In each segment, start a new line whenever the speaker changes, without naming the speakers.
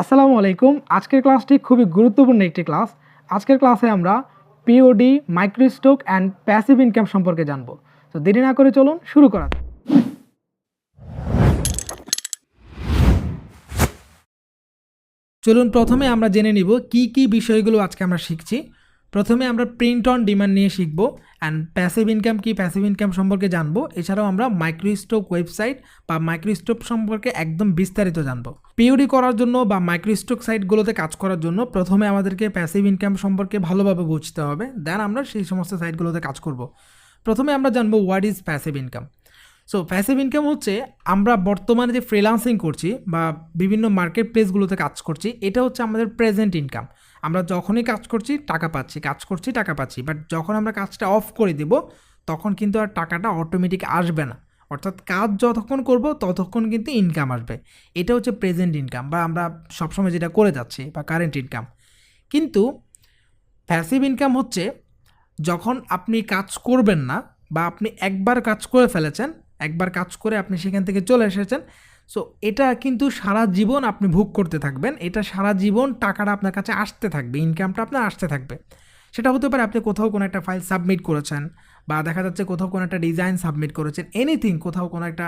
আসসালামু আলাইকুম। আজকের ক্লাসটি খুবই গুরুত্বপূর্ণ একটি ক্লাস। আজকের ক্লাসে আমরা POD microstock and passive income সম্পর্কে জানব। তো দেরি না করে চলুন শুরু করা। চলুন প্রথমে আমরা জেনে নিব কি কি বিষয়গুলো আজকে আমরা শিখছি। প্রথমে আমরা প্রিন্ট অন ডিমান্ড নিয়ে শিখব অ্যান্ড প্যাসিভ ইনকাম কি? প্যাসিভ ইনকাম সম্পর্কে জানব। এছাড়াও আমরা মাইক্রোস্টক ওয়েবসাইট বা মাইক্রোস্টক সম্পর্কে একদম বিস্তারিত জানব। পিওডি করার জন্য বা মাইক্রোস্টক সাইটগুলোতে কাজ করার জন্য প্রথমে আমাদেরকে প্যাসিভ ইনকাম সম্পর্কে ভালোভাবে বুঝতে হবে দেন আমরা সেই সমস্ত সাইটগুলোতে কাজ করব। প্রথমে আমরা জানব what is passive income so passive income হচ্ছে আমরা বর্তমানে যে ফ্রিলান্সিং করছি বা বিভিন্ন মার্কেট প্লেসগুলোতে কাজ করছি, এটা হচ্ছে আমাদের প্রেজেন্ট ইনকাম আমরা যখনই কাজ করছি, টাকা পাচ্ছি, কাজ করছি, টাকা পাচ্ছি। বাট যখন আমরা কাজটা অফ করে দিব, তখন কিন্তু আর টাকাটা অটোমেটিক আসবে না। অর্থাৎ কাজ যতক্ষণ করব, ততক্ষণ কিন্তু ইনকাম আসবে। এটা হচ্ছে প্রেজেন্ট ইনকাম বা আমরা সবসময় যেটা করে যাচ্ছি বা কারেন্ট ইনকাম কিন্তু প্যাসিভ ইনকাম হচ্ছে, যখন আপনি কাজ করবেন না বা আপনি একবার কাজ করে ফেলেছেন, একবার কাজ করে আপনি সেখান থেকে চলে এসেছেন সো এটা কিন্তু সারা জীবন আপনি ভোগ করতে থাকবেন। এটা সারা জীবন টাকাটা আপনার কাছে আসতে থাকবে ইনকামটা আপনার আসতে থাকবে। সেটা হতে পারে আপনি কোথাও কোনো একটা ফাইল সাবমিট করেছেন বা দেখা যাচ্ছে কোথাও কোনো একটা ডিজাইন সাবমিট করেছেন এনিথিং কোথাও কোনো একটা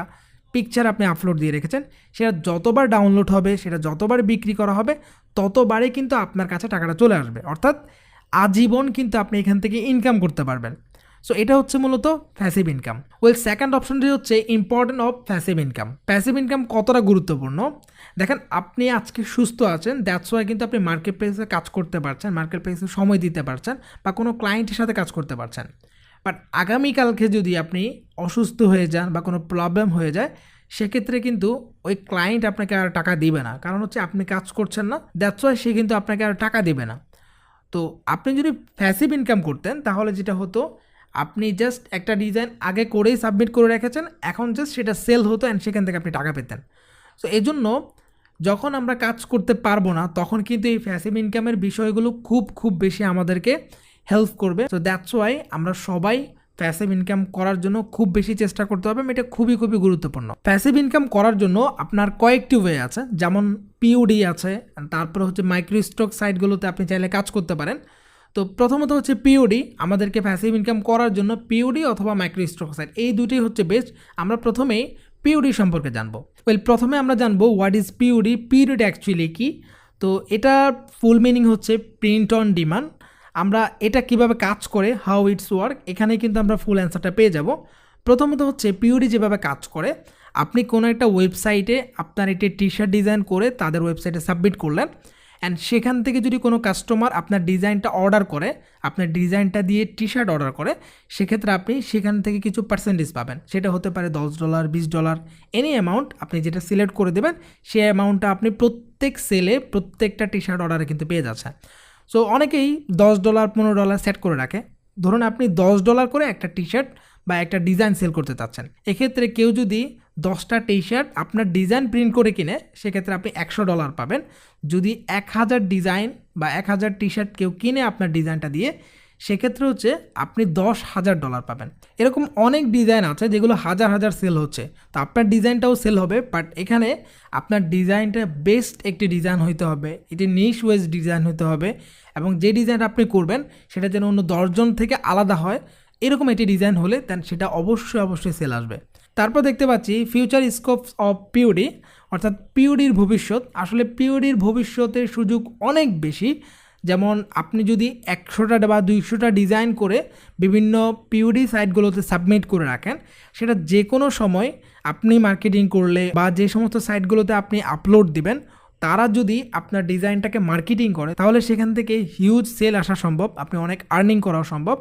পিকচার আপনি আপলোড দিয়ে রেখেছেন, সেটা যতবার ডাউনলোড হবে, সেটা যতবার বিক্রি করা হবে, ততবারই কিন্তু আপনার কাছে টাকাটা চলে আসবে। অর্থাৎ আজীবন কিন্তু আপনি এখান থেকে ইনকাম করতে পারবেন। সো এটা হচ্ছে মূলত প্যাসিভ ইনকাম ওয়েল সেকেন্ড অপশনটি হচ্ছে important of passive income passive income কতটা গুরুত্বপূর্ণ? দেখেন, আপনি আজকে সুস্থ আছেন দ্যাটস ওয়াই কিন্তু আপনি মার্কেট প্লেসে কাজ করতে পারছেন মার্কেট প্লেসে সময় দিতে পারছেন বা কোনো ক্লায়েন্টের সাথে কাজ করতে পারছেন। বাট আগামীকালকে যদি আপনি অসুস্থ হয়ে যান বা কোনো প্রবলেম হয়ে যায়, সেক্ষেত্রে কিন্তু ওই ক্লায়েন্ট আপনাকে আর টাকা দিবে না। কারণ হচ্ছে আপনি কাজ করছেন না দ্যাটস ওয়াই সে কিন্তু আপনাকে আর টাকা দিবে না। তো আপনি যদি প্যাসিভ ইনকাম করতেন, তাহলে যেটা হতো আপনি জাস্ট একটা ডিজাইন আগে করেই সাবমিট করে রেখেছেন, এখন জাস্ট সেটা সেল হতো অ্যান্ড সেখান থেকে আপনি টাকা পেতেন। সো এই জন্য যখন আমরা কাজ করতে পারব না, তখন কিন্তু এই প্যাসিভ ইনকামের বিষয়গুলো খুব খুব বেশি আমাদেরকে হেল্প করবে। সো দ্যাটস ওয়াই আমরা সবাই প্যাসিভ ইনকাম করার জন্য খুব বেশি চেষ্টা করতে হবে, এটা খুবই খুবই গুরুত্বপূর্ণ। প্যাসিভ ইনকাম করার জন্য আপনার কয়েকটি ওয়ে আছে, যেমন পিওডি আছে, তারপরে হচ্ছে মাইক্রোস্টক সাইটগুলোতে আপনি চাইলে কাজ করতে পারেন। তো প্রথমত হচ্ছে পিওডি আমাদেরকে প্যাসিভ ইনকাম করার জন্য পিওডি অথবা সাইট এই দুটোই হচ্ছে বেস্ট আমরা প্রথমেই পিওডি সম্পর্কে জানব। ওয়েল প্রথমে আমরা জানব what is POD POD actually কি? তো এটা ফুল মিনিং হচ্ছে প্রিন্ট অন ডিমান্ড আমরা এটা কীভাবে কাজ করে হাউ ইটস ওয়ার্ক এখানে কিন্তু আমরা ফুল অ্যান্সারটা পেয়ে যাব। প্রথমত হচ্ছে পিওডি যেভাবে কাজ করে, আপনি কোনো একটা ওয়েবসাইটে আপনার একটি টি শার্ট ডিজাইন করে তাদের ওয়েবসাইটে সাবমিট করলেন। অ্যান্ড সেখান থেকে যদি কোনো কাস্টমার আপনার ডিজাইনটা অর্ডার করে, আপনার ডিজাইনটা দিয়ে টি শার্ট অর্ডার করে, সেক্ষেত্রে আপনি সেখান থেকে কিছু পার্সেন্টেজ পাবেন। সেটা হতে পারে দশ ডলার বিশ ডলার এনি অ্যামাউন্ট আপনি যেটা সিলেক্ট করে দেবেন সেই অ্যামাউন্টটা আপনি প্রত্যেক সেলে প্রত্যেকটা টি শার্ট অর্ডারে কিন্তু পেয়ে যাচ্ছেন। সো অনেকেই দশ ডলার পনেরো ডলার সেট করে রাখে। ধরুন আপনি দশ ডলার করে একটা টি শার্ট বা একটা ডিজাইন সেল করতে চাচ্ছেন। এক্ষেত্রে কেউ যদি দশটা টি শার্ট আপনার ডিজাইন প্রিন্ট করে কিনে, সেক্ষেত্রে আপনি একশো ডলার পাবেন। যদি এক হাজার ডিজাইন বা এক হাজার টি শার্ট কেউ কিনে আপনার ডিজাইনটা দিয়ে, সেক্ষেত্রে হচ্ছে আপনি দশ হাজার ডলার পাবেন। এরকম অনেক ডিজাইন আছে যেগুলো হাজার হাজার সেল হচ্ছে। তো আপনার ডিজাইনটাও সেল হবে বাট এখানে আপনার ডিজাইনটা বেস্ট একটি ডিজাইন হইতে হবে, এটি নিশ ওয়েজ ডিজাইন হতে হবে, এবং যে ডিজাইনটা আপনি করবেন, সেটা যেন অন্য দশজন থেকে আলাদা হয় এরকম একটি ডিজাইন হলে দেন সেটা অবশ্যই অবশ্যই সেল আসবে। তারপর দেখতে পাচ্ছি ফিউচার স্কোপ অফ পিওডি অর্থাৎ পিওডির ভবিষ্যৎ। আসলে পিওডির ভবিষ্যতের সুযোগ অনেক বেশি। যেমন আপনি যদি একশোটা বা দুইশোটা ডিজাইন করে বিভিন্ন পিউডি সাইটগুলোতে সাবমিট করে রাখেন, সেটা যে কোনো সময় আপনি মার্কেটিং করলে বা যে সমস্ত সাইটগুলোতে আপনি আপলোড দিবেন, তারা যদি আপনার ডিজাইনটাকে মার্কেটিং করে, তাহলে সেখান থেকে হিউজ সেল আসা সম্ভব, আপনি অনেক আর্নিং করাও সম্ভব।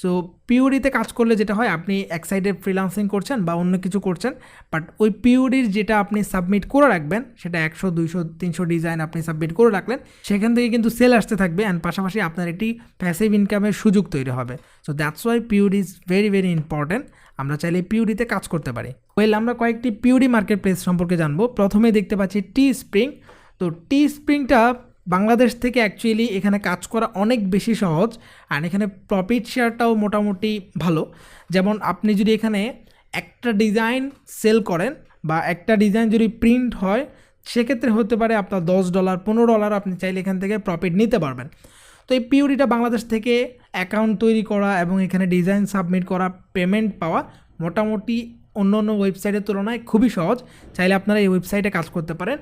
সো পিওডিতে কাজ করলে যেটা হয়, আপনি এক সাইডে ফ্রিলান্সিং করছেন বা অন্য কিছু করছেন বাট ওই পিওডির যেটা আপনি সাবমিট করে রাখবেন, সেটা একশো, দুইশো, তিনশো ডিজাইন আপনি সাবমিট করে রাখলেন, সেখান থেকে কিন্তু সেল আসতে থাকবে অ্যান্ড পাশাপাশি আপনার একটি প্যাসিভ ইনকামের সুযোগ তৈরি হবে। So that's why POD is very very important আমরা চাইলে পিওডিতে কাজ করতে পারি। ওয়েল আমরা কয়েকটি পিওডি মার্কেট প্লেস সম্পর্কে জানব। প্রথমে দেখতে পাচ্ছি টি স্প্রিং তো টি স্প্রিংটা বাংলাদেশ থেকে অ্যাকচুয়ালি এখানে কাজ করা অনেক বেশি সহজ আর এখানে প্রফিট শেয়ারটাও মোটামুটি ভালো। যেমন আপনি যদি এখানে একটা ডিজাইন সেল করেন বা একটা ডিজাইন যদি প্রিন্ট হয়, সেক্ষেত্রে হতে পারে আপনার দশ ডলার পনেরো ডলার আপনি চাইলে এখান থেকে প্রফিট নিতে পারবেন। তো এই পিওরিটা বাংলাদেশ থেকে অ্যাকাউন্ট তৈরি করা এবং এখানে ডিজাইন সাবমিট করা পেমেন্ট পাওয়া মোটামুটি অন্য অন্য ওয়েবসাইটের তুলনায় খুবই সহজ। চাইলে আপনারা এই ওয়েবসাইটে কাজ করতে পারেন।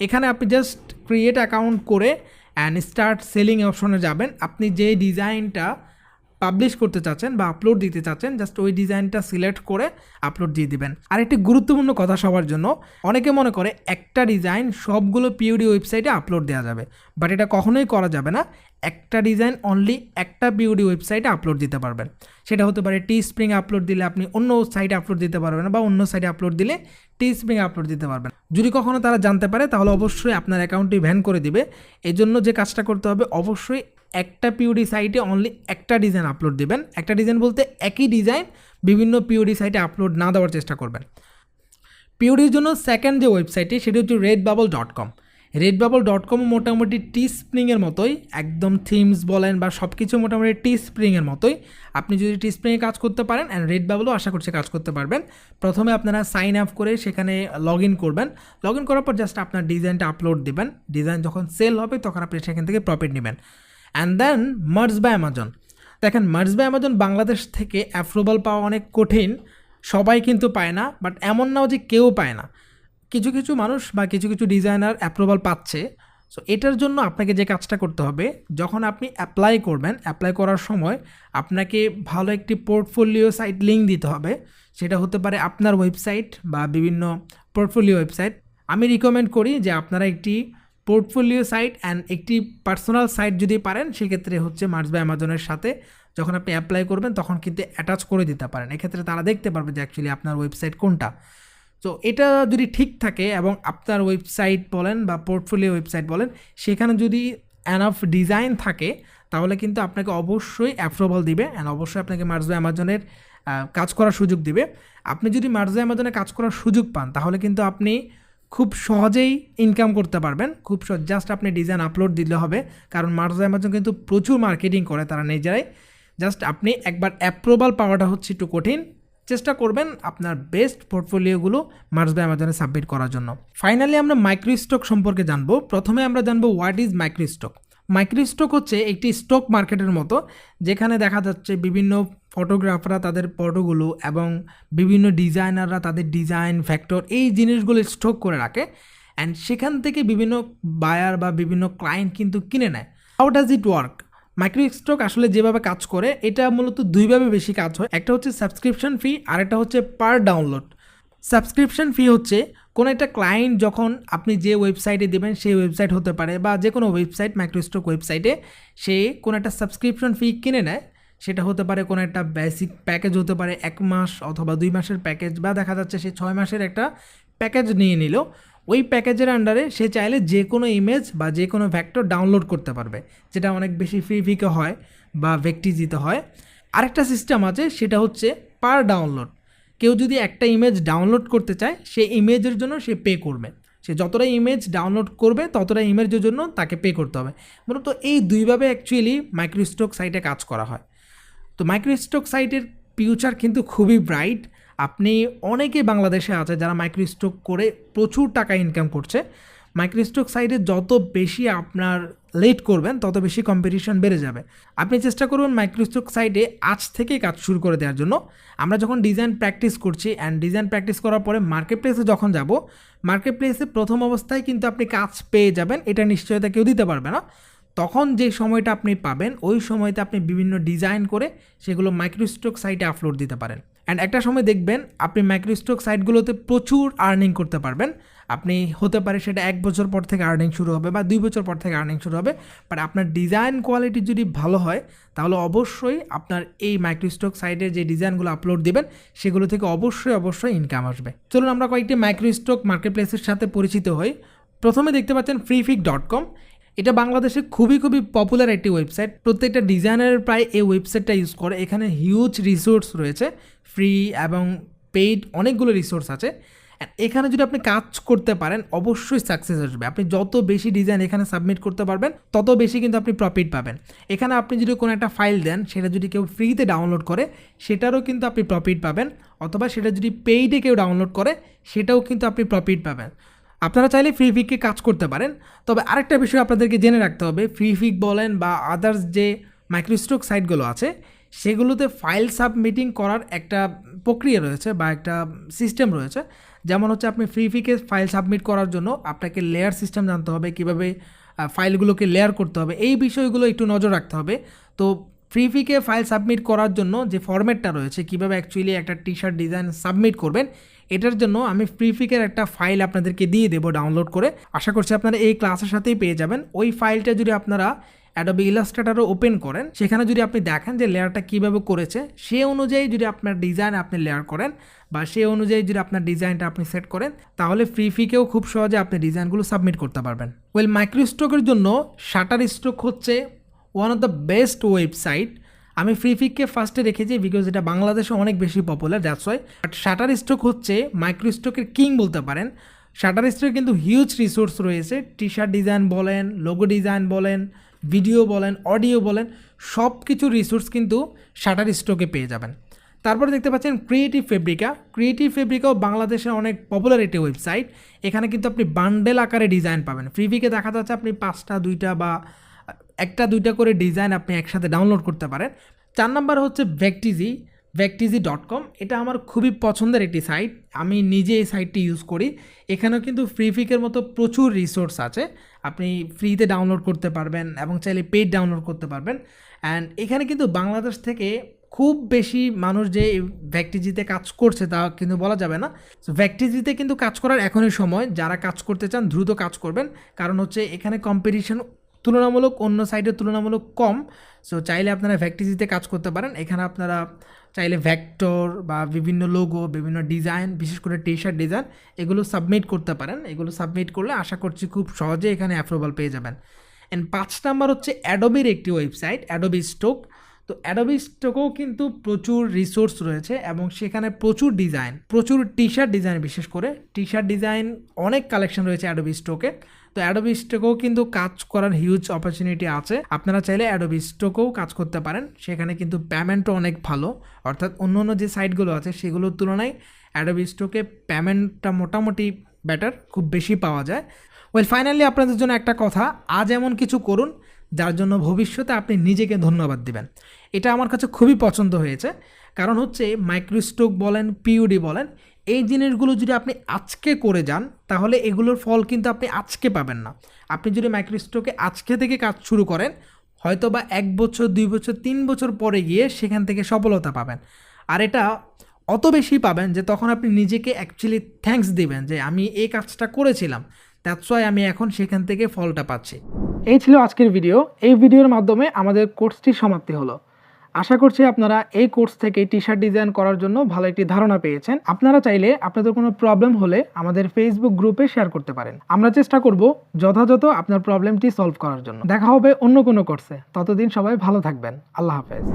এখানে আপনি জাস্ট ক্রিয়েট অ্যাকাউন্ট করে অ্যান্ড স্টার্ট সেলিং অপশনে যাবেন। আপনি যে ডিজাইনটা পাবলিশ করতে চাচ্ছেন বা আপলোড দিতে চাচ্ছেন জাস্ট ওই ডিজাইনটা সিলেক্ট করে আপলোড দিয়ে দিবেন। আর একটি গুরুত্বপূর্ণ কথা সবার জন্য, অনেকে মনে করে একটা ডিজাইন সবগুলো পিউডি ওয়েবসাইটে আপলোড দেওয়া যাবে বাট এটা কখনোই করা যাবে না। একটা ডিজাইন অনলি একটা পিউডি ওয়েবসাইটে আপলোড দিতে পারবেন। সেটা হতে পারে টি স্প্রিং আপলোড দিলে আপনি অন্য সাইটে আপলোড দিতে পারবেন বা অন্য সাইটে আপলোড দিলে টি স্প্রিং আপলোড দিতে পারবেন। যদি কখনও তারা জানতে পারে, তাহলে অবশ্যই আপনার অ্যাকাউন্টটি ভ্যান করে দিবে। এই জন্য যে কাজটা করতে হবে, অবশ্যই একটা পিউডি সাইটে অনলি একটা ডিজাইন আপলোড দিবেন। একটা ডিজাইন বলতে একই ডিজাইন বিভিন্ন পিউডি সাইটে আপলোড না দেওয়ার চেষ্টা করবেন। পিউডির জন্য সেকেন্ড যে ওয়েবসাইটটি সেটি হচ্ছে Redbubble dot com Redbubble dot com মোটামুটি টি স্প্রিংয়ের মতোই, একদম থিমস বলেন বা সব কিছু মোটামুটি টি স্প্রিংয়ের মতোই। আপনি যদি টি স্প্রিংয়ে কাজ করতে পারেন অ্যান্ড রেড বাবলও আশা করছি কাজ করতে পারবেন। প্রথমে আপনারা সাইন আপ করে সেখানে লগ ইন করবেন। লগ ইন করার পর জাস্ট আপনার ডিজাইনটা আপলোড দেবেন। ডিজাইন যখন সেল হবে তখন আপনি সেখান থেকে প্রফিট নেবেন। And then Merch by Amazon দেখেন মার্স বাই অ্যামাজন বাংলাদেশ থেকে অ্যাপ্রুভাল পাওয়া অনেক কঠিন। সবাই কিন্তু পায় না বাট এমন নাও যে কেউ পায় না। কিছু কিছু মানুষ বা কিছু কিছু ডিজাইনার অ্যাপ্রুভাল পাচ্ছে। সো এটার জন্য আপনাকে যে কাজটা করতে হবে, যখন আপনি অ্যাপ্লাই করবেন অ্যাপ্লাই করার সময় আপনাকে ভালো একটি পোর্টফোলিও সাইট লিঙ্ক দিতে হবে। সেটা হতে পারে আপনার ওয়েবসাইট বা বিভিন্ন পোর্টফোলিও ওয়েবসাইট আমি রিকমেন্ড করি যে আপনারা একটি পোর্টফোলিও সাইট অ্যান্ড একটি পার্সোনাল সাইট যদি পারেন, সেক্ষেত্রে হচ্ছে মার্স বা অ্যামাজনের সাথে যখন আপনি অ্যাপ্লাই করবেন, তখন কিন্তু অ্যাটাচ করে দিতে পারেন। এক্ষেত্রে তারা দেখতে পারবে যে অ্যাকচুয়ালি আপনার ওয়েবসাইট কোনটা। তো এটা যদি ঠিক থাকে এবং আপনার ওয়েবসাইট বলেন বা পোর্টফোলিও ওয়েবসাইট বলেন, সেখানে যদি অ্যানাফ ডিজাইন থাকে, তাহলে কিন্তু আপনাকে অবশ্যই অ্যাপ্রুভাল দিবে অ্যান্ড অবশ্যই আপনাকে মার্জো অ্যামাজনের কাজ করার সুযোগ দিবে। আপনি যদি মার্জো অ্যামাজনে কাজ করার সুযোগ পান, তাহলে কিন্তু আপনি খুব সহজেই ইনকাম করতে পারবেন। খুব সহজ জাস্ট আপনি ডিজাইন আপলোড দিলে হবে, কারণ মার্জো অ্যামাজন কিন্তু প্রচুর মার্কেটিং করে তারা নিজেরাই। জাস্ট আপনি একবার অ্যাপ্রুভাল পাওয়াটা হচ্ছে একটু কঠিন। চেষ্টা করবেন আপনার বেস্ট পোর্টফোলিওগুলো মার্স বাই অ্যামাজনে সাবমিট করার জন্য। ফাইনালি আমরা মাইক্রোস্টক সম্পর্কে জানব। প্রথমে আমরা জানব হোয়াট ইজ মাইক্রোস্টক মাইক্রোস্টক হচ্ছে একটি স্টক মার্কেটের মতো, যেখানে দেখা যাচ্ছে বিভিন্ন ফটোগ্রাফাররা তাদের ফটোগুলো এবং বিভিন্ন ডিজাইনাররা তাদের ডিজাইন ফ্যাক্টর এই জিনিসগুলো স্টক করে রাখে অ্যান্ড সেখান থেকে বিভিন্ন বায়ার বা বিভিন্ন ক্লায়েন্ট কিন্তু কিনে নেয়। How does it work microstock আসলে যেভাবে কাজ করে, এটা মূলত দুইভাবে বেশি কাজ হয়। একটা হচ্ছে সাবস্ক্রিপশন ফি, আর একটা হচ্ছে পার ডাউনলোড। সাবস্ক্রিপশন ফি হচ্ছে, কোনো একটা ক্লায়েন্ট যখন আপনি যে ওয়েবসাইটে দেবেন, সেই ওয়েবসাইট হতে পারে বা যে কোনো ওয়েবসাইট, মাইক্রোস্টক ওয়েবসাইটে, সে কোনো একটা সাবস্ক্রিপশন ফি কিনে নেয়। সেটা হতে পারে কোনো একটা বেসিক প্যাকেজ হতে পারে, এক মাস অথবা দুই মাসের প্যাকেজ বা দেখা যাচ্ছে সে ছয় মাসের একটা প্যাকেজ নিয়ে নিল। ওই প্যাকেজের আন্ডারে সে চাইলে যে কোনো ইমেজ বা যে কোনো ভ্যাক্টর ডাউনলোড করতে পারবে, যেটা অনেক বেশি ফ্রি ফিকে হয় বা ভেক্টিজিতে হয়। আরেকটা সিস্টেম আছে, সেটা হচ্ছে পার ডাউনলোড কেউ যদি একটা ইমেজ ডাউনলোড করতে চায় সেই ইমেজের জন্য সে পে করবে। সে যতটা ইমেজ ডাউনলোড করবে, ততটা ইমেজের জন্য তাকে পে করতে হবে। মূলত এই দুইভাবে অ্যাকচুয়ালি মাইক্রোস্টক সাইটে কাজ করা হয়। তো মাইক্রোস্টক সাইটের ফিউচার কিন্তু খুবই ব্রাইট আপনি অনেকে বাংলাদেশে আছে যারা মাইক্রোস্টক করে প্রচুর টাকা ইনকাম করছে। মাইক্রোস্টক সাইটে যত বেশি আপনার লেট করবেন, তত বেশি কম্পিটিশন বেড়ে যাবে। আপনি চেষ্টা করবেন মাইক্রোস্টক সাইটে আজ থেকে কাজ শুরু করে দেওয়ার জন্য। আমরা যখন ডিজাইন প্র্যাকটিস করছি অ্যান্ড ডিজাইন প্র্যাকটিস করার পরে মার্কেট প্লেসে যখন যাব মার্কেট প্লেসে প্রথম অবস্থায় কিন্তু আপনি কাজ পেয়ে যাবেন, এটা নিশ্চয়তা কেউ দিতে পারবে না। তখন যে সময়টা আপনি পাবেন, ওই সময়তে আপনি বিভিন্ন ডিজাইন করে সেগুলো মাইক্রোস্টক সাইটে আপলোড দিতে পারেন। অ্যান্ড একটা সময় দেখবেন, আপনি মাইক্রোস্টক সাইটগুলোতে প্রচুর আর্নিং করতে পারবেন। আপনি হতে পারে সেটা এক বছর পর থেকে আর্নিং শুরু হবে বা দুই বছর পর থেকে আর্নিং শুরু হবে। বাট আপনার ডিজাইন কোয়ালিটি যদি ভালো হয়, তাহলে অবশ্যই আপনার এই মাইক্রোস্টক সাইটে যে ডিজাইনগুলো আপলোড দিবেন, সেগুলো থেকে অবশ্যই অবশ্যই ইনকাম আসবে। চলুন আমরা কয়েকটি মাইক্রোস্টক মার্কেট প্লেসের সাথে পরিচিত হই। প্রথমে দেখতে পাচ্ছেন ফ্রিফিক ডট কম এটা বাংলাদেশে খুবই খুবই পপুলার একটি ওয়েবসাইট প্রত্যেকটা ডিজাইনার প্রায় এই ওয়েবসাইটটা ইউজ করে। এখানে হিউজ রিসোর্স রয়েছে। ফ্রি এবং পেইড অনেকগুলো রিসোর্স আছে। এখানে যদি আপনি কাজ করতে পারেন, অবশ্যই সাকসেস আসবে। আপনি যত বেশি ডিজাইন এখানে সাবমিট করতে পারবেন, তত বেশি কিন্তু আপনি প্রফিট পাবেন। এখানে আপনি যদি কোনো একটা ফাইল দেন, সেটা যদি কেউ ফ্রিতে ডাউনলোড করে, সেটারও কিন্তু আপনি প্রফিট পাবেন। অথবা সেটা যদি পেইডে কেউ ডাউনলোড করে, সেটাও কিন্তু আপনি প্রফিট পাবেন। আপনারা চাইলে ফ্রি ফিককে কাজ করতে পারেন। তবে আরেকটা বিষয় আপনাদেরকে জেনে রাখতে হবে ফ্রি ফিক বলেন বা আদার্স যে মাইক্রোস্টক সাইটগুলো আছে, সেগুলোতে ফাইল সাবমিটিং করার একটা প্রক্রিয়া রয়েছে বা একটা সিস্টেম রয়েছে। যেমন হচ্ছে আপনি ফ্রি ফিকে ফাইল সাবমিট করার জন্য আপনাকে লেয়ার সিস্টেম জানতে হবে, কীভাবে ফাইলগুলোকে লেয়ার করতে হবে, এই বিষয়গুলো একটু নজর রাখতে হবে। তো ফ্রি ফিকে ফাইল সাবমিট করার জন্য যে ফরম্যাটটা রয়েছে, কীভাবে অ্যাকচুয়ালি একটা টি শার্ট ডিজাইন সাবমিট করবেন এটার জন্য আমি ফ্রি ফিকের একটা ফাইল আপনাদেরকে দিয়ে দেবো ডাউনলোড করে। আশা করছি আপনারা এই ক্লাসের সাথেই পেয়ে যাবেন। ওই ফাইলটা যদি আপনারা অ্যাডোবি ইলাস্ট্রেটারও ওপেন করেন, সেখানে যদি আপনি দেখেন যে লেয়ারটা কীভাবে করেছে, সে অনুযায়ী যদি আপনার ডিজাইন আপনি লেয়ার করেন বা সে অনুযায়ী যদি আপনার ডিজাইনটা আপনি সেট করেন, তাহলে ফ্রি ফিকেও খুব সহজে আপনি ডিজাইনগুলো সাবমিট করতে পারবেন। ওয়েল মাইক্রোস্টকের জন্য শাটার স্ট্রোক হচ্ছে one of the best website আমি ফ্রি ফিককে ফার্স্টে রেখেছি বিকজ এটা বাংলাদেশে অনেক বেশি popular that's why but Shutterstock হচ্ছে মাইক্রোস্টকের কিং বলতে পারেন। শাটার স্ট্রোক কিন্তু হিউজ রিসোর্স রয়েছে। টি শার্ট ডিজাইন বলেন লোগো ডিজাইন বলেন ভিডিও বলেন অডিও বলেন সব কিছু রিসোর্স কিন্তু শাটার স্ট্রোকে পেয়ে যাবেন। তারপরে দেখতে পাচ্ছেন ক্রিয়েটিভ ফেব্রিকা ক্রিয়েটিভ ফেব্রিকাও বাংলাদেশের অনেক পপুলার একটি ওয়েবসাইট এখানে কিন্তু আপনি বান্ডেল আকারে ডিজাইন পাবেন। ফ্রিভিকে দেখা যাচ্ছে আপনি পাঁচটা, দুইটা বা একটা, দুইটা করে ডিজাইন আপনি একসাথে ডাউনলোড করতে পারেন। চার নাম্বার হচ্ছে ভ্যাকটিজি ভ্যাকটিজি ডট কম এটা আমার খুবই পছন্দের একটি সাইট আমি নিজে এই সাইটটি ইউজ করি। এখানেও কিন্তু ফ্রি ফিকের মতো প্রচুর রিসোর্স আছে। আপনি ফ্রিতে ডাউনলোড করতে পারবেন এবং চাইলে পেড ডাউনলোড করতে পারবেন। অ্যান্ড এখানে কিন্তু বাংলাদেশ থেকে খুব বেশি মানুষ যে ভ্যাকটিজিতে কাজ করছে তা কিন্তু বলা যাবে না। ভ্যাকটিজিতে কিন্তু কাজ করার এখনই সময়। যারা কাজ করতে চান, দ্রুত কাজ করবেন। কারণ হচ্ছে এখানে কম্পিটিশন তুলনামূলক অন্য সাইডের তুলনামূলক কম। সো চাইলে আপনারা ভ্যাকটিসিতে কাজ করতে পারেন। এখানে আপনারা চাইলে ভ্যাক্টর বা বিভিন্ন লোগো বিভিন্ন ডিজাইন বিশেষ করে টি শার্ট ডিজাইন এগুলো সাবমিট করতে পারেন। এগুলো সাবমিট করলে আশা করছি খুব সহজে এখানে অ্যাপ্রুভাল পেয়ে যাবেন। অ্যান্ড পাঁচ নাম্বার হচ্ছে অ্যাডোবির একটি ওয়েবসাইট অ্যাডোবি স্টোক তো অ্যাডোবি স্টোকেও কিন্তু প্রচুর রিসোর্স রয়েছে এবং সেখানে প্রচুর ডিজাইন প্রচুর টি শার্ট ডিজাইন বিশেষ করে। টি শার্ট ডিজাইন অনেক কালেকশন রয়েছে অ্যাডোবি স্টোকে তো অ্যাডোবি স্টোকেও কিন্তু কাজ করার হিউজ অপরচুনিটি আছে। আপনারা চাইলে অ্যাডোবি স্টোকেও কাজ করতে পারেন। সেখানে কিন্তু পেমেন্টও অনেক ভালো। অর্থাৎ অন্য অন্য যে সাইটগুলো আছে, সেগুলোর তুলনায় অ্যাডোবি স্টোকে পেমেন্টটা মোটামুটি বেটার খুব বেশি পাওয়া যায়। ওয়েল ফাইনালি আপনাদের জন্য একটা কথা। আজ এমন কিছু করুন যার জন্য ভবিষ্যতে আপনি নিজেকে ধন্যবাদ দিবেন। এটা আমার কাছে খুবই পছন্দ হয়েছে। কারণ হচ্ছে মাইক্রোস্টোক বলেন পিউডি বলেন, এই জিনিসগুলো যদি আপনি আজকে করে যান, তাহলে এগুলোর ফল কিন্তু আপনি আজকে পাবেন না। আপনি যদি মাইক্রোস্টোকে আজকে থেকে কাজ শুরু করেন হয়তো বা এক বছর, দুই বছর, তিন বছর পরে গিয়ে সেখান থেকে সফলতা পাবেন। আর এটা অত বেশি পাবেন যে তখন আপনি নিজেকে অ্যাকচুয়ালি থ্যাঙ্কস দিবেন যে আমি এই কাজটা করেছিলাম। দ্যাটস ওয়াই আমি এখন সেখান থেকে ফলটা পাচ্ছি। এই ছিল আজকের ভিডিও এই ভিডিওর মাধ্যমে আমাদের কোর্সটি সমাপ্তি হলো। আশা করছি আপনারা এই কোর্স থেকে টি শার্ট ডিজাইন করার জন্য ভালো একটি ধারণা পেয়েছেন। আপনারা চাইলে আপনাদের কোনো প্রবলেম হলে আমাদের ফেসবুক গ্রুপে শেয়ার করতে পারেন। আমরা চেষ্টা করব যথাযথ আপনার প্রবলেমটি সলভ করার জন্য। দেখা হবে অন্য কোনো কোর্সে ততদিন সবাই ভালো থাকবেন। আল্লাহ হাফেজ।